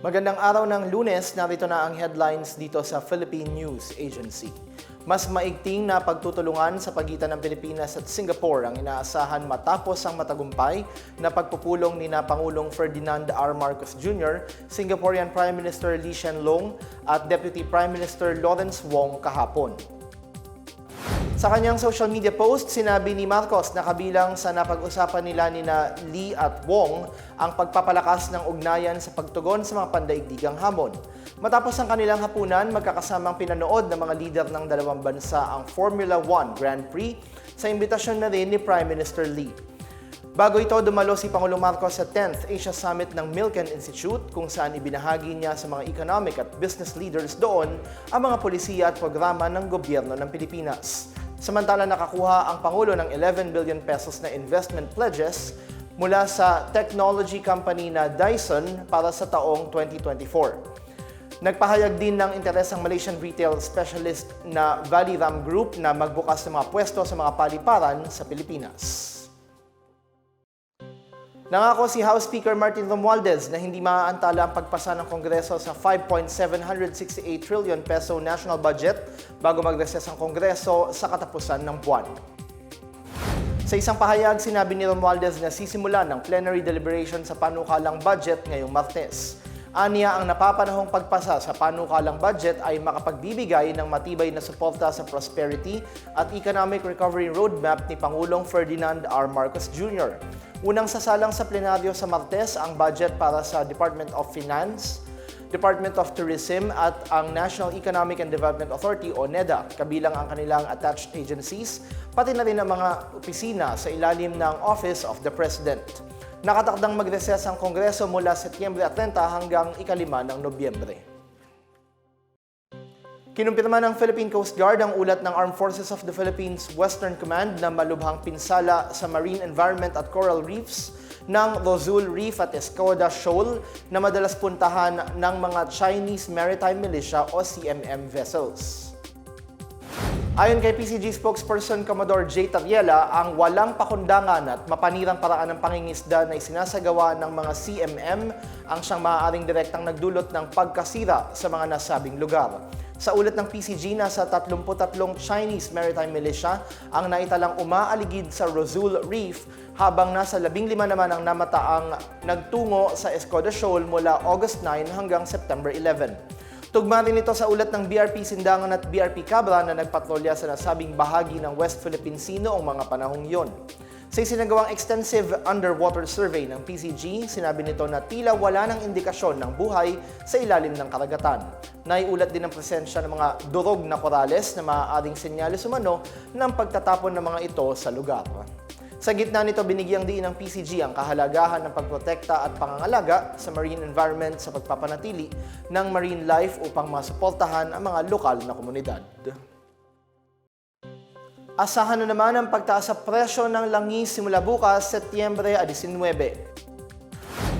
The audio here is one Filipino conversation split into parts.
Magandang araw ng lunes, narito na ang headlines dito sa Philippine News Agency. Mas maigting na pagtutulungan sa pagitan ng Pilipinas at Singapore ang inaasahan matapos ang matagumpay na pagpupulong ni na Pangulong Ferdinand R. Marcos Jr., Singaporean Prime Minister Lee Hsien Loong at Deputy Prime Minister Lawrence Wong kahapon. Sa kanyang social media post, sinabi ni Marcos na kabilang sa napag-usapan nila ni na Lee at Wong ang pagpapalakas ng ugnayan sa pagtugon sa mga pandaigdigang hamon. Matapos ang kanilang hapunan, magkakasamang pinanood ng mga lider ng dalawang bansa ang Formula 1 Grand Prix sa imbitasyon na rin ni Prime Minister Lee. Bago ito, dumalo si Pangulong Marcos sa 10th Asia Summit ng Milken Institute kung saan ibinahagi niya sa mga economic at business leaders doon ang mga polisiya at programa ng gobyerno ng Pilipinas. Samantala nakakuha ang Pangulo ng 11 billion pesos na investment pledges mula sa technology company na Dyson para sa taong 2024. Nagpahayag din ng interes ang Malaysian retail specialist na Valley Ram Group na magbukas ng mga pwesto sa mga paliparan sa Pilipinas. Nangako si House Speaker Martin Romualdez na hindi maaantala ang pagpasa ng Kongreso sa 5.768 trillion peso national budget bago mag-recess ang Kongreso sa katapusan ng buwan. Sa isang pahayag, sinabi ni Romualdez na sisimula ng plenary deliberation sa panukalang budget ngayong Martes. Aniya ang napapanahong pagpasa sa panukalang budget ay makapagbibigay ng matibay na suporta sa prosperity at economic recovery roadmap ni Pangulong Ferdinand R. Marcos Jr. Unang sasalang sa plenaryo sa Martes ang budget para sa Department of Finance, Department of Tourism at ang National Economic and Development Authority o NEDA, kabilang ang kanilang attached agencies, pati na rin ang mga opisina sa ilalim ng Office of the President. Nakatakdang mag-recess ang Kongreso mula Setyembre 30 hanggang ikalima ng Nobyembre. Kinumpirma ng Philippine Coast Guard ang ulat ng Armed Forces of the Philippines Western Command na malubhang pinsala sa marine environment at coral reefs ng Rosul Reef at Escoda Shoal na madalas puntahan ng mga Chinese Maritime Militia o CMM vessels. Ayon kay PCG spokesperson Commodore J. Tariela, ang walang pakundangan at mapanirang paraan ng pangingisda na isinasagawa ng mga CMM ang siyang maaaring direktang nagdulot ng pagkasira sa mga nasabing lugar. Sa ulat ng PCG, nasa 33 Chinese Maritime Militia ang naitalang umaaligid sa Rosul Reef habang nasa 15 naman ang namataang nagtungo sa Escoda Shoal mula August 9 hanggang September 11. Tugma rin ito sa ulat ng BRP Sindangan at BRP Cabra na nagpatrolya sa nasabing bahagi ng West Philippine Sea noong mga panahong yon. Sa isinagawang extensive underwater survey ng PCG, sinabi nito na tila wala ng indikasyon ng buhay sa ilalim ng karagatan. Naiulat din ang presensya ng mga durog na korales na maaaring senyales umano ng pagtatapon ng mga ito sa lugar. Sa gitna nito, binigyang diin ng PCG ang kahalagahan ng pagprotekta at pangangalaga sa marine environment sa pagpapanatili ng marine life upang masuportahan ang mga lokal na komunidad. Asahan na naman ang pagtaas sa presyo ng langis simula bukas, Setyembre 19.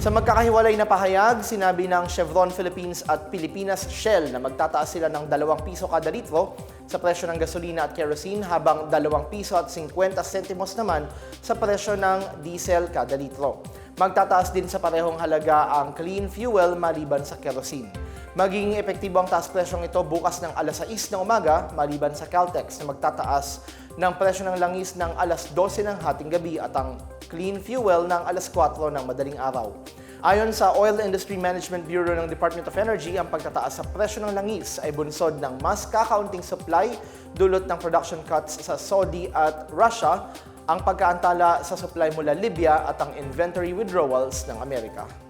Sa magkakahiwalay na pahayag, sinabi ng Chevron Philippines at Pilipinas Shell na magtataas sila ng 2 piso kada litro sa presyo ng gasolina at kerosene habang 2 piso at 50 sentimos naman sa presyo ng diesel kada litro. Magtataas din sa parehong halaga ang clean fuel maliban sa kerosene. Magiging epektibo ang taas presyong ito bukas ng alas 6 ng umaga maliban sa Caltex na magtataas ng presyo ng langis ng alas 12 ng hating gabi at ang clean fuel ng alas 4 ng madaling araw. Ayon sa Oil Industry Management Bureau ng Department of Energy, ang pagtataas sa presyo ng langis ay bunsod ng mas kakaunting supply dulot ng production cuts sa Saudi at Russia, ang pagkaantala sa supply mula Libya at ang inventory withdrawals ng Amerika.